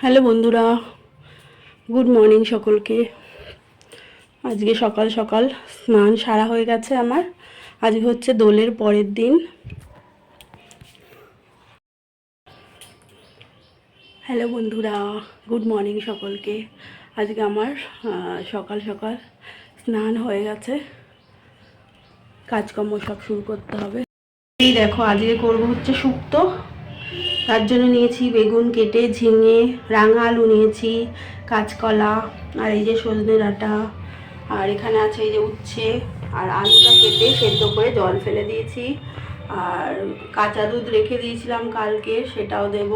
Hello বন্ধুরা, good morning সকলকে। আজকে সকাল সকাল স্নান সারা হয়ে গেছে আমার। আজকে হচ্ছে দোলের পরের দিন। হ্যালো বন্ধুরা, গুড মর্নিং সকলকে। আজকে আমার সকাল সকাল স্নান হয়ে গেছে। কাজকর্ম সব শুরু করতে হবে। এই দেখো, আজকে করব হচ্ছে শুক্তো তার জন্য নিয়েছি বেগুন কেটে, ঝিঙে রাঙা আলু নিয়েছি, কাঁচকলা, আর এই যে সজনে ডাঁটা, আর এখানে আছে এই যে উচ্ছে, আর আলুটা কেটে সেদ্ধ করে জল ফেলে দিয়েছি, আর কাঁচা দুধ রেখে দিয়েছিলাম কালকে, সেটাও দেব।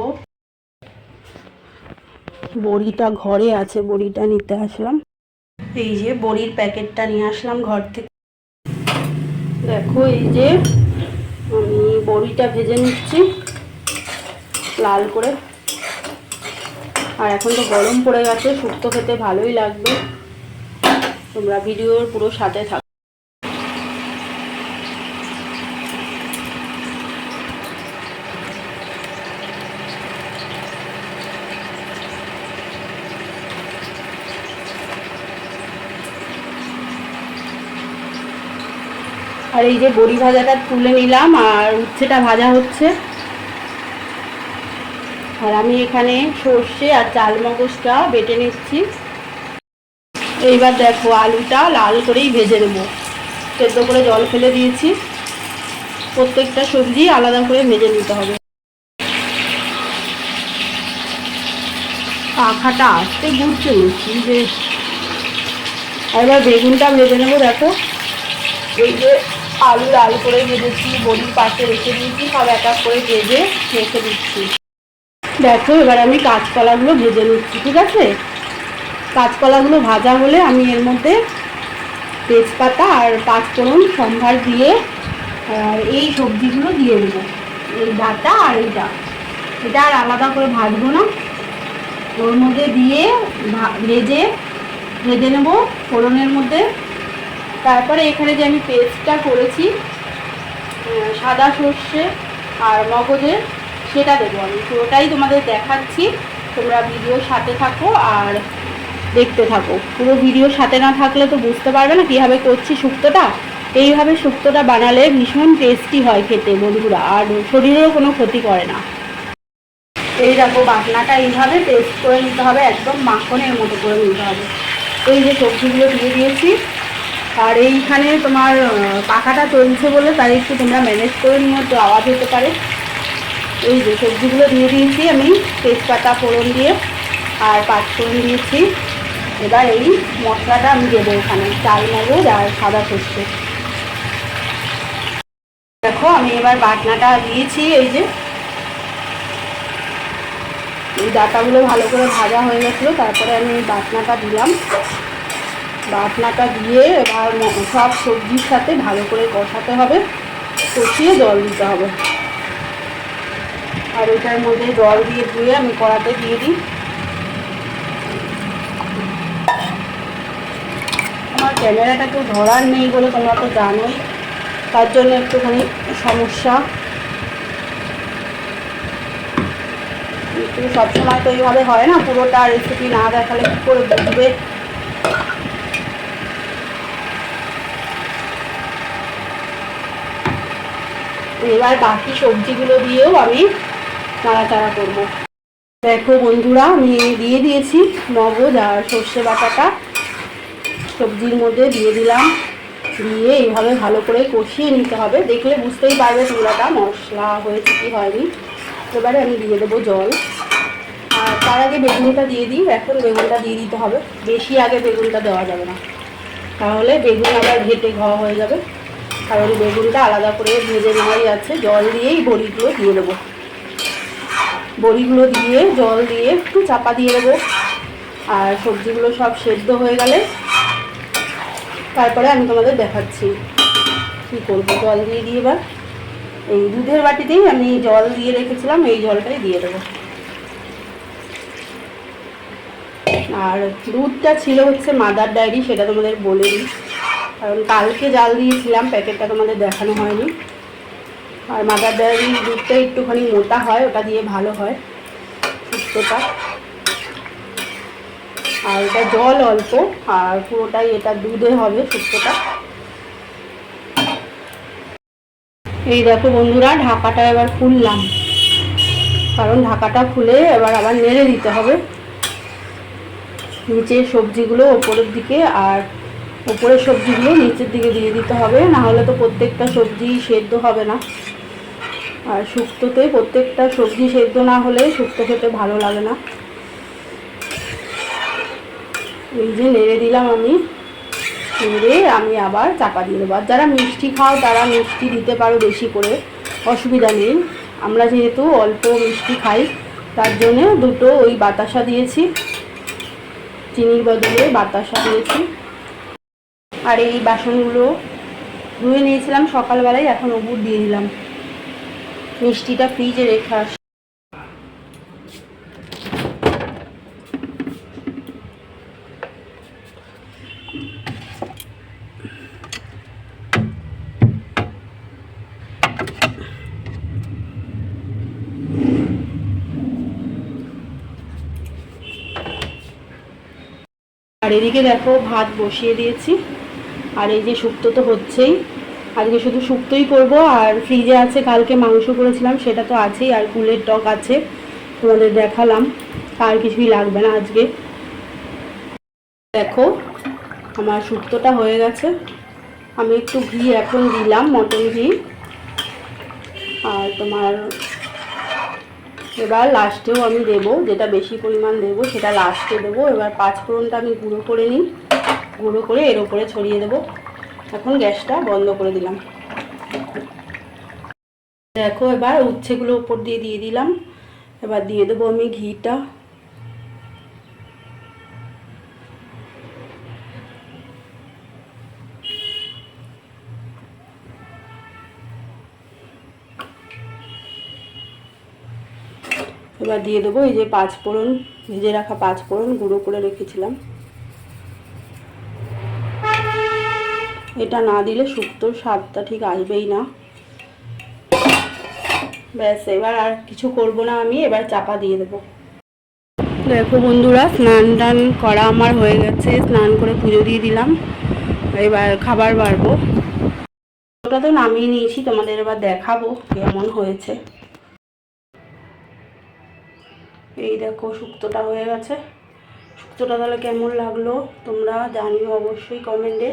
বড়িটা ঘরে আছে, বড়িটা নিতে আসলাম। এই যে বড়ির প্যাকেটটা নিয়ে আসলাম ঘর থেকে। দেখো এই যে আমি বড়িটা ভেজে নিচ্ছি। লাল করে। আর এখন তো গরম পড়ে গেছে, শুক্তো খেতে ভালোই লাগবে। তোমরা ভিডিওর পুরো সাথে থাকো আর এই যে বড়ি ভাজাটা তুলে নিলাম, আর উচ্ছেটা ভাজা হচ্ছে। আর আমি এখানে সর্ষে আর চাল মগজটা বেটে নিচ্ছি। এইবার দেখো আলুটা লাল করেই ভেজে নেব। সেদ্ধ করে জল ফেলে দিয়েছি। প্রত্যেকটা সবজি আলাদা করে ভেজে নিতে হবে। পাখাটা আসতে ঘুরছে নিচ্ছি যে এবার বেগুনটা ভেজে নেব, দেখো। এই যে আলু লাল করে ভেজেছি, বড়ির পাশে রেখে দিয়েছি, সব এক এক করে ভেজে রেখে দিচ্ছি দেখো, এবার আমি কাঁচকলাগুলো ভেজে নিচ্ছি, ঠিক আছে? কাঁচকলাগুলো ভাজা হলে আমি এর মধ্যে তেজপাতা আর পাঁচফোড়ন সম্ভার দিয়ে এই সবজিগুলো দিয়ে দেবো। এই ডাটা আর এই এইটা এটা আর আলাদা করে ভাজবো না। ওর মধ্যে দিয়ে ভেজে ভেজে নেব ফোড়নের মধ্যে। তারপরে এখানে যে আমি পেস্টটা করেছি সাদা সর্ষে আর মগজের সেটা দেবো আমি। পুরোটাই তোমাদের দেখাচ্ছি। তোমরা ভিডিওর সাথে থাকো আর দেখতে থাকো। পুরো ভিডিও সাথে না থাকলে তো বুঝতে পারবে না কীভাবে করছি শুক্তোটা। এইভাবে শুক্তোটা বানালে ভীষণ টেস্টি হয় খেতে বন্ধুরা, আর শরীরেরও কোনো ক্ষতি করে না। এই দেখো বাটনাটা এইভাবে পেস্ট করে নিতে হবে, একদম মাখনের মতো করে নিতে হবে। এই যে সবজিগুলো দিয়ে দিয়েছি। আর এইখানে তোমার পাখাটা চলছে বলে তাই একটু তোমরা ম্যানেজ করে নিও তো আওয়াজ হতে পারে। এই যে সবজিগুলো দিয়ে দিয়েছি আমি, তেজপাতা, ফোড়ন দিয়ে, আর পাঁচ ফোড়ন দিয়েছি। এবার এই মশলাটা আমি দেবো ওখানে চাল মগজ আর সাদা সর্ষে। দেখো, আমি এবার বাটনাটা দিয়েছি, এই যে। এই ডাটাগুলো ভালো করে ভাজা হয়ে গেছিল, তারপরে আমি বাটনাটা দিলাম। বাটনাটা দিয়ে এবার সব সবজির সাথে ভালো করে কষাতে হবে, কষিয়ে জল দিতে হবে। আর এটার মধ্যে জল দিয়ে ধুয়ে আমি কড়াতে দিয়ে দিই। আমার ক্যামেরাটা কেউ ধরার নেই বলে তোমরা তো জানোই, তার জন্য একটুখানি সমস্যা। সবসময় তো এইভাবে হয় না, পুরোটা রেসিপি না দেখালে কী করে বুঝবে? এবার বাকি সবজিগুলো দিয়েও আমি নাড়াচাড়া করব। দেখো বন্ধুরা, আমি দিয়ে দিয়েছি মগজ আর সর্ষে বাটাটা। সবজির মধ্যে দিয়ে দিলাম। দিয়ে এইভাবে ভালো করে কষিয়ে নিতে হবে। দেখলে বুঝতেই পারবে চুলাটা মশলা হয়েছে কি হয়নি। এবারে আমি দিয়ে দেবো জল। আর তার আগে বেগুনটা দিয়ে দিই। এখন বেগুনটা দিয়ে দিতে হবে। বেশি আগে বেগুনটা দেওয়া যাবে না। তাহলে বেগুন আবার ঘেটে ঘ হয়ে যাবে। কারণ বেগুনটা আলাদা করে ভেজে নেওয়াই আছে। জল দিয়েই বড়িগুলো দিয়ে দেবো। বড়িগুলো দিয়ে, জল দিয়ে একটু চাপা দিয়ে দেবো। আর সবজিগুলো সব সেদ্ধ হয়ে গেলে তারপরে আমি তোমাদের দেখাচ্ছি কী করব জল দিয়ে দিয়ে এবার। এই দুধের বাটিতেই আমি জল দিয়ে রেখেছিলাম, এই জলটাই দিয়ে দেবো। আর দুধটা ছিল হচ্ছে মাদার ডায়েরি সেটা তোমাদের বলে দিই। কারণ কালকে জাল দিয়েছিলাম, প্যাকেটটা তোমাদের দেখানো হয়নি। আর মাদার ডায়েরি দুধটা একটুখানি মোটা হয়, ওটা দিয়ে ভালো হয়, শুক্তোটা। আর এটা জল অল্প, আর পুরোটাই এটা দুধে হবে শুক্তোটা। এই দেখো বন্ধুরা, ঢাকাটা এবার খুললাম। কারণ ঢাকাটা খুলে এবার আবার নেড়ে দিতে হবে। নিচের সবজিগুলো ওপরের দিকে আর ওপরের সবজিগুলো নিচের দিকে দিয়ে দিতে হবে। না হলে তো প্রত্যেকটা সবজি সেদ্ধ হবে না। আর শুক্তোতে প্রত্যেকটা সবজি সেদ্ধ না হলে শুক্তো খেতে ভালো লাগে না। এই যে নেড়ে দিলাম আমি। নেড়ে আমি আবার চাপা দিয়ে দেবো। আর যারা মিষ্টি খাও, তারা মিষ্টি দিতে পারো বেশি করে। অসুবিধা নেই। আমরা যেহেতু অল্প মিষ্টি খাই, তার জন্য দুটো ওই বাতাসা দিয়েছি। চিনির বদলে বাতাসা দিয়েছি। আর এই বাসনগুলো ধুয়ে নিয়েছিলাম সকালবেলায়, এখন ওপর দিয়ে দিলাম। মিষ্টিটা ফ্রিজে রেখে আস। আর এদিকে দেখো, ভাত বসিয়ে দিয়েছি। আর এই যে শুক্তো তো হচ্ছেই। আজকে শুধু শুক্তোই করব, আর ফ্রিজে আছে, কালকে মাংস করেছিলাম, সেটা তো আছেই, আর কুলের টক আছে, তোমাদের দেখালাম, আর কিছুই লাগবে না আজকে। দেখো, আমার শুক্তোটা হয়ে গেছে। আমি একটু ঘি এখন দিলাম, মটন ঘি। আর তোমার এবার লাস্টেও আমি দেব, যেটা বেশি পরিমাণ দেব, সেটা লাস্টে দেবো। এবার পাঁচ ফোড়নটা আমি গুঁড়ো করে নিই, গুঁড়ো করে এর ওপরে ছড়িয়ে দেবো। এখন গ্যাসটা বন্ধ করে দিলাম। দেখো, এবার উচ্ছেগুলো উপর দিয়ে দিয়ে দিলাম। এবার দিয়ে দেবো আমি ঘিটা। এবার দিয়ে দেবো এই যে পাঁচ ফোড়ন ভেজে রাখা পাঁচ ফোড়ন গুঁড়ো করে রেখেছিলাম। এটা না দিলে শুক্তোর স্বাদটা ঠিক আসবেই না। ব্যাস, এবার আর কিছু করব না আমি, এবার চাপা দিয়ে দেবো। দেখো বন্ধুরা, স্নান টান করা আমার হয়ে গেছে, স্নান করে পুজো দিয়ে দিলাম, এবার খাবার বাড়বো। ওটা তো নামিয়ে নিয়েছি, তোমাদের এবার দেখাবো কেমন হয়েছে। এই দেখো, শুক্তোটা হয়ে গেছে। শুক্তোটা তাহলে কেমন লাগল তোমরা জানিও অবশ্যই কমেন্টে।